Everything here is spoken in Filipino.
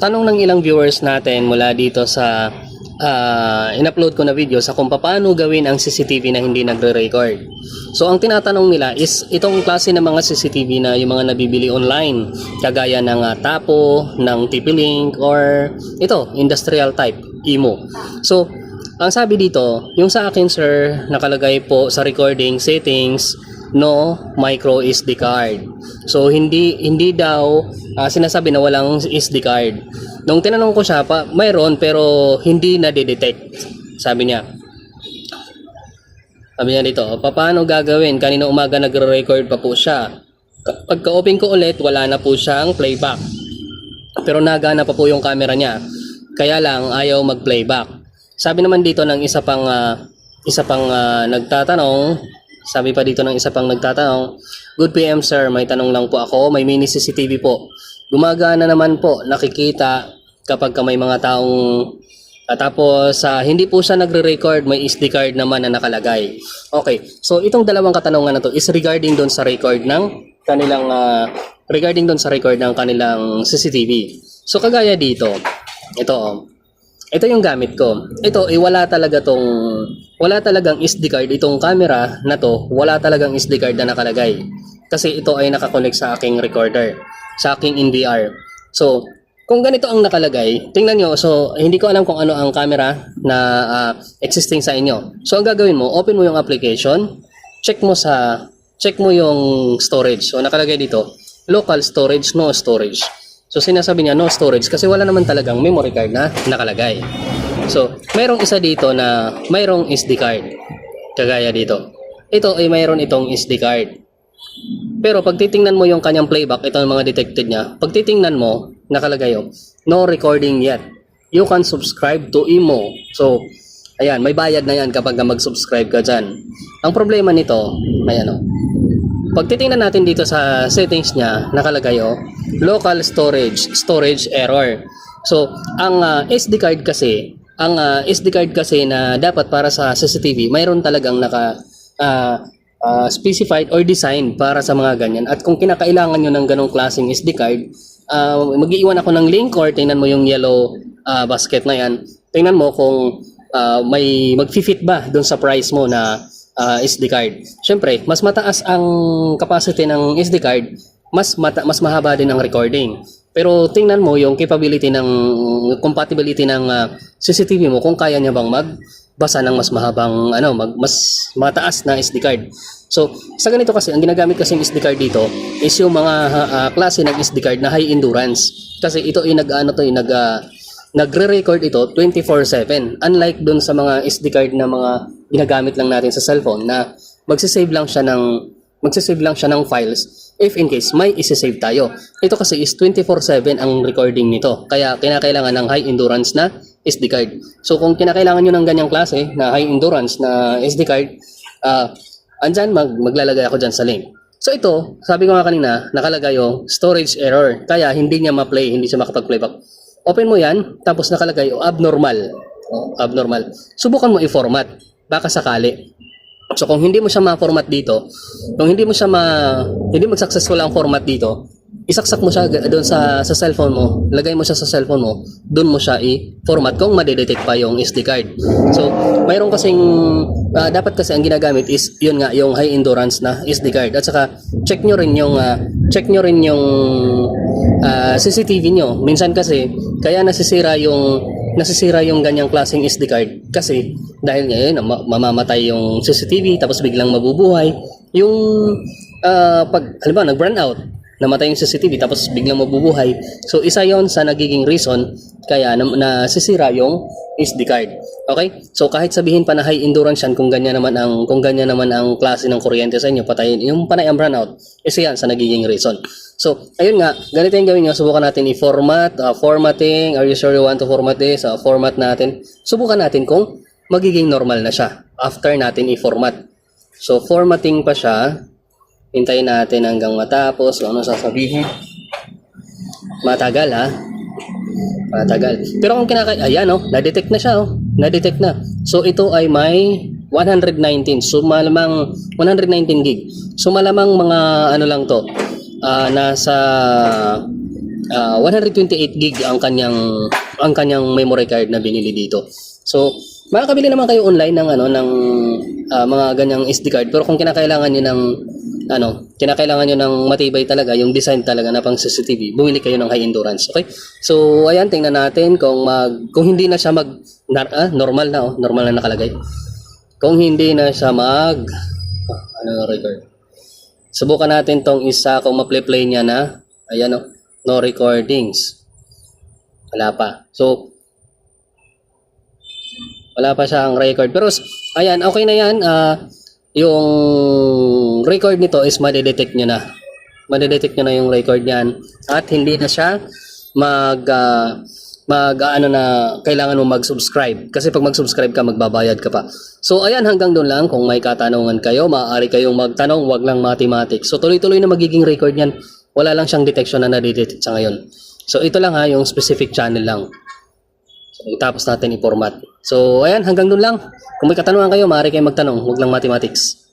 tanong ng ilang viewers natin mula dito sa ah, in-upload ko na video sa kung paano gawin ang CCTV na hindi nagre-record. So ang tinatanong nila is itong klase ng mga CCTV na yung mga nabibili online kagaya ng ah, Tapo, ng TP-Link or ito, industrial type, IMO. So ang sabi dito, yung sa akin sir, nakalagay po sa recording settings no micro SD card. So hindi hindi daw ah, sinasabi na walang SD card. Nung tinanong ko siya, pa, mayroon pero hindi na detect Sabi niya. Sabi niya dito, paano gagawin? Kanina umaga nagre-record pa po siya. Ka- Pagka-open ko ulit, wala na po siyang playback. Pero nagana pa po yung camera niya. Kaya lang ayaw mag-playback. Sabi naman dito ng isa pang ah, isa pang ah, nagtatanong, sabi pa dito ng isa pang nagtatanong, Good PM sir, may tanong lang po ako, may mini CCTV po. Gumagana naman po, nakikita kapag ka may mga taong at tapos ah, hindi po siya nagre-record, may SD card naman na nakalagay. Okay, so itong dalawang katanungan na to is regarding doon sa record ng kanilang ah, regarding doon sa record ng kanilang CCTV. So kagaya dito, ito oh. Ito yung gamit ko. Ito, eh, wala talaga tong, wala talagang SD card itong camera na to, wala talagang SD card na nakalagay. Kasi ito ay nakakonect sa aking recorder, sa aking NVR. So, kung ganito ang nakalagay, tingnan nyo, so hindi ko alam kung ano ang camera na ah, existing sa inyo. So, ang gagawin mo, open mo yung application, check mo sa, check mo yung storage. So, nakalagay dito, local storage, no storage. So sinasabi niya no storage kasi wala naman talagang memory card na nakalagay. So mayroong isa dito na mayroong SD card. Kagaya dito. Ito ay mayroon itong SD card. Pero pag titingnan mo yung kanyang playback, ito ang mga detected niya. Pag titingnan mo, nakalagay yung no recording yet. You can subscribe to Imo. So, ayan, may bayad na yan kapag mag-subscribe ka dyan. Ang problema nito, ayan o. Pag titingnan natin dito sa settings niya, nakalagay oh, local storage, storage error. So, ang ah, SD card kasi, ang ah, SD card kasi na dapat para sa CCTV, mayroon talagang naka ah, ah, specified or designed para sa mga ganyan. At kung kinakailangan nyo ng ganong klaseng SD card, ah, mag-iwan ako ng link or tingnan mo yung yellow ah, basket na yan. Tingnan mo kung ah, may mag-fit ba doon sa price mo na ah, SD card. Siyempre, mas mataas ang capacity ng SD card, mas mata mas mahaba din ang recording. Pero tingnan mo yung capability ng compatibility ng ah, CCTV mo kung kaya niya bang magbasa ng mas mahabang ano, mag, mas mataas na SD card. So, sa ganito kasi ang ginagamit kasi ng SD card dito is yung mga ah, klase ng SD card na high endurance. Kasi ito ay nag-ano to, ay nag ah, nagre-record ito 24/7 unlike dun sa mga SD card na mga ginagamit lang natin sa cellphone na magsisave lang siya ng magsisave lang siya ng files if in case may isi-save tayo. Ito kasi is 24/7 ang recording nito. Kaya kinakailangan ng high endurance na SD card. So kung kinakailangan niyo ng ganyang klase na high endurance na SD card, ah andyan mag maglalagay ako diyan sa link. So ito, sabi ko nga kanina, nakalagay yung storage error. Kaya hindi niya ma-play, hindi siya makapag-playback. Open mo yan, tapos nakalagay yung abnormal. Oh, abnormal. Subukan mo i-format. Baka sakali. So kung hindi mo siya ma-format dito, kung hindi mo siya ma hindi mag-successful ang format dito, isaksak mo siya doon sa sa cellphone mo, lagay mo siya sa cellphone mo, doon mo siya i-format kung madedetect pa yung SD card. So, mayroon kasing ah, dapat kasi ang ginagamit is yun nga yung high endurance na SD card. At saka check nyo rin yung ah, check nyo rin yung ah, CCTV nyo. Minsan kasi kaya nasisira yung nasisira yung ganyang klaseng SD card kasi dahil ngayon ma- mamamatay yung CCTV tapos biglang mabubuhay. Yung ah, pag halimbawa nag-burn out namatay yung CCTV tapos biglang mabubuhay so isa yon sa nagiging reason kaya na, nasisira yung SD card okay so kahit sabihin pa na high endurance yan kung ganyan naman ang kung ganyan naman ang klase ng kuryente sa inyo patayin yung panay ang brownout isa yan sa nagiging reason So, ayun nga, ganito yung gawin nyo. Subukan natin i-format, uh, formatting. Are you sure you want to format this? Uh, format natin. Subukan natin kung magiging normal na siya after natin i-format. So, formatting pa siya. Hintayin natin hanggang matapos kung ano sasabihin. Matagal ha. Matagal. Pero kung kinaka... Ayan oh, na-detect na siya oh. Na-detect na. So, ito ay may 119. So, malamang 119 gig. So, malamang mga ano lang to. ah, nasa ah, 128 gig ang kanyang ang kanyang memory card na binili dito. So, makakabili naman kayo online ng ano ng ah, mga ganyang SD card pero kung kinakailangan niyo ng ano, kinakailangan niyo ng matibay talaga, yung design talaga na pang CCTV, bumili kayo ng high endurance. Okay? So, ayan, tingnan natin kung mag kung hindi na siya mag na- ah, normal na oh, normal na nakalagay. Kung hindi na siya mag ah, ano record. Subukan natin tong isa kung ma-play niya na. Ayan oh, no recordings. Wala pa. So, wala pa siyang record. Pero, ayan, okay na yan. Ah, yung record nito is madedetect nyo na. Madedetect nyo na yung record niyan. At hindi na siya mag, ah, mag ah, ano na, kailangan mo mag-subscribe. Kasi pag mag-subscribe ka, magbabayad ka pa. So, ayan, hanggang doon lang. Kung may katanungan kayo, maaari kayong magtanong, wag lang mathematics. So, tuloy-tuloy na magiging record yan. Wala lang siyang detection na nadedetect sa ngayon. So, ito lang ha, yung specific channel lang. So, tapos natin i-format. So, ayan, hanggang doon lang. Kung may katanungan kayo, maaari kayong magtanong. Huwag lang mathematics.